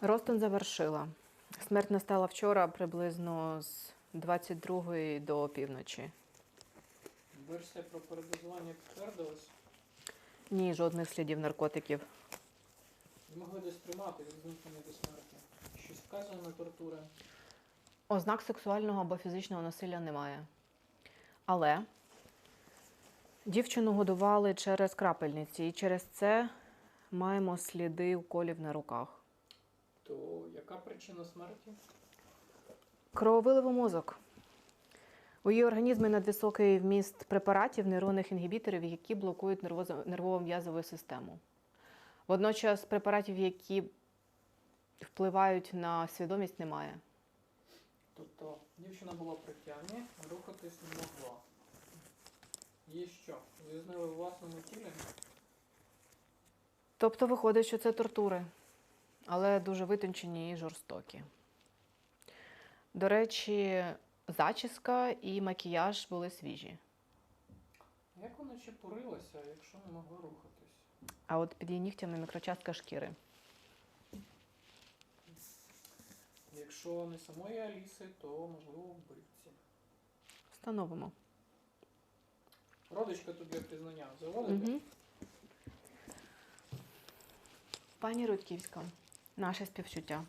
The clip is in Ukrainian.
Ростин завершила. Смерть настала вчора приблизно з 22 до півночі. Версія про передозування підтвердилась. Ні, жодних слідів наркотиків. Змогли десь тримати від зникнення до смерті. Щось вказано на тортури. Ознак сексуального або фізичного насилля немає. Але дівчину годували через крапельниці, і через це маємо сліди уколів на руках. То яка причина смерті? Крововилив у мозок. У її організмі надвисокий вміст препаратів, нейронних інгібіторів, які блокують нервово-м'язову систему. Водночас препаратів, які впливають на свідомість, немає. Тобто дівчина була при тямі, рухатись не могла. Є що? Визнали у власному тілі? Тобто виходить, що це тортури, але дуже витончені і жорстокі. До речі, зачіска і макіяж були свіжі. Як вона чепурилася, якщо не могла рухатись? А от під її нігтями мікрочастка шкіри. Якщо не самої Аліси, то можливо вбивці. Встановимо. Родичка тут для признання заводите? Угу. Пані Рудківська, наше співчуття.